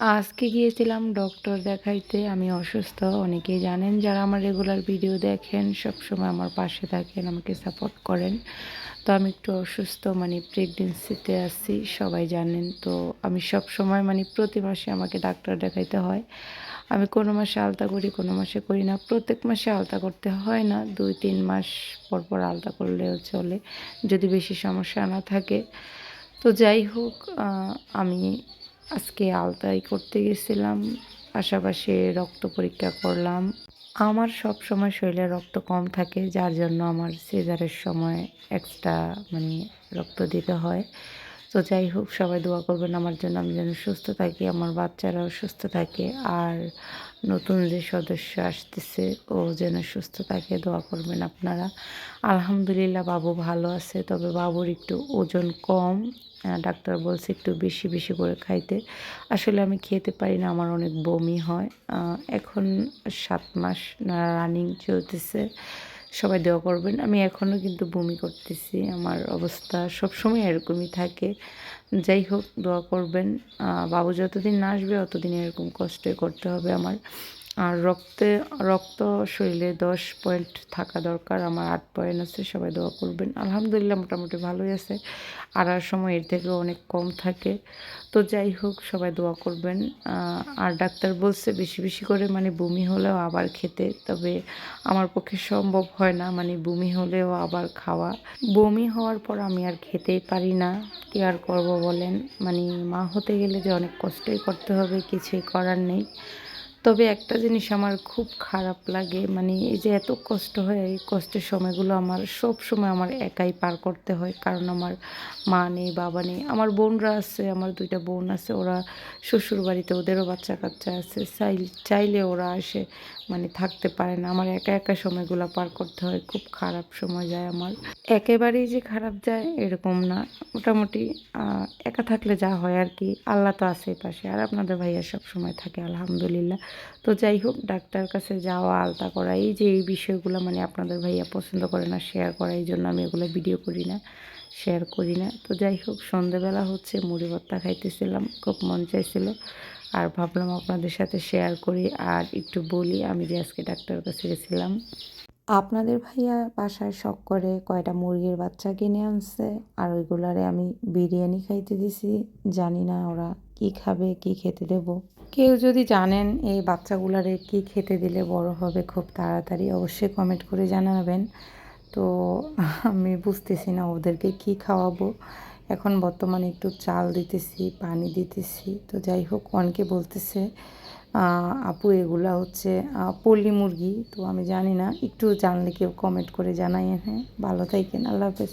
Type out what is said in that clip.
আজকে গিয়েছিলাম ডক্টর দেখাইতে। আমি অসুস্থ। অনেকেই জানেন, যারা আমার রেগুলার ভিডিও দেখেন, সবসময় আমার পাশে থাকেন, আমাকে সাপোর্ট করেন। তো আমি একটু অসুস্থ মানে প্রেগনেন্সিতে আছি, সবাই জানেন। তো আমি সব সময় মানে প্রতি মাসে আমাকে ডাক্তার দেখাইতে হয়। আমি কোনো মাসে আলতা করি, কোনো মাসে করি না। প্রত্যেক মাসে আলতা করতে হয় না। দুই, তিন মাস পর পর আলতা করলেও চলে, যদি বেশি সমস্যা না থাকে। তো যাই হোক আমি আজকে আলতাই করতে গেছিলাম, পাশাপাশি রক্ত পরীক্ষা করলাম। আমার সব সময় শরীরে রক্ত কম থাকে, যার জন্য আমার সিজারের সময় এক্সট্রা মানে রক্ত দিতে হয়। তো যাই হোক, সবাই দোয়া করবেন আমার জন্য, আমি যেন সুস্থ থাকি, আমার বাচ্চারাও সুস্থ থাকে, আর নতুন যে সদস্য আসতেছে, ও যেন সুস্থ থাকে, দোয়া করবেন আপনারা। আলহামদুলিল্লাহ, বাবু ভালো আছে, তবে বাবুর একটু ওজন কম। ডাক্তার বলছে একটু বেশি বেশি করে খাইতে। আসলে আমি খেতে পারি না, আমার অনেক বমি হয়। এখন সাত মাস রানিং চলতেছে। সবাই দেওয়া করবেন। আমি এখনও কিন্তু বমি করতেছি। আমার অবস্থা সবসময় এরকমই থাকে। যাই হোক, দোয়া করবেন। বাবু যতদিন না আসবে, অতদিন এরকম কষ্ট করতে হবে আমার। আর রক্তে, রক্ত শরীরে দশ পয়েন্ট থাকা দরকার, আমার আট পয়েন্ট আছে, সবাই দোয়া করবেন। আলহামদুলিল্লাহ মোটামুটি ভালোই আছে আর সময় এর থেকেও অনেক কম থাকে। তো যাই হোক, সবাই দোয়া করবেন। আর ডাক্তার বলছে বেশি বেশি করে মানে বমি হলেও আবার খেতে, তবে আমার পক্ষে সম্ভব হয় না মানে বমি হলেও আবার খাওয়া। বমি হওয়ার পর আমি আর খেতেই পারি না, কি আর করব বলেন? মানে মা হতে গেলে যে অনেক কষ্টই করতে হবে, কিছুই করার নেই। তবে একটা জিনিস আমার খুব খারাপ লাগে মানে এই যে এত কষ্ট হয়, এই কষ্টের সময়গুলো আমার সব সময় আমার একাই পার করতে হয়। কারণ আমার মা নেই, বাবা নেই, আমার বোনরা আছে, আমার দুইটা বোন আছে, ওরা শ্বশুর বাড়িতে ওদেরও বাচ্চা কাচ্চা আছে। চাই চাইলে ওরা আসে মানে থাকতে পারে না। আমার একা একা সময়গুলো পার করতে হয়, খুব খারাপ সময় যায় আমার। একেবারেই যে খারাপ যায় এরকম না। মোটামুটি একা থাকলে যা হয় আর কি, আল্লাহ তো আছে পাশে। আর আপনাদের ভাইয়া সব সময় থাকে, আলহামদুলিল্লাহ। তো যাই হোক, ডাক্তার কাছে যাওয়া, আলতা করা, এই যে এই বিষয়গুলো মানে আপনাদের ভাইয়া পছন্দ করে না শেয়ার করা, এই জন্য আমি এগুলো ভিডিও করি না। শেয়ার করি না। তো যাই হোক, সন্ধেবেলা হচ্ছে মুড়ি ভর্তা খাইতেছিলাম, খুব মন চাইছিল। আর ভাবলাম আপনাদের সাথে শেয়ার করি আর একটু বলি, আমি যে আজকে ডাক্তারের কাছে গেছিলাম। আপনাদের ভাইয়া বাসায় শখ করে কয়টা মুরগির বাচ্চা কিনে আনছে, আর ওইগুলারে আমি বিরিয়ানি খাইতে দিছি। জানি না ওরা কি খাবে, কি খেতে দেব। কেউ যদি জানেন এই বাচ্চাগুলারে কি খেতে দিলে বড় হবে, খুব তাড়াতাড়ি অবশ্যই কমেন্ট করে জানাবেন। তো আমি বুঝতেছি না ওদেরকে কি খাওয়াবো। এখন বর্তমানে একটু চাল দিতেছি, পানি দিতেছি। তো যাই হোক, অনেকে বলতেছে আপু, এগুলা হচ্ছে পল্লী মুরগি। তো আমি জানি না, একটু জানলে কেউ কমেন্ট করে জানাই হ্যাঁ ভালো থাকেন, আল্লাহ হাফেজ।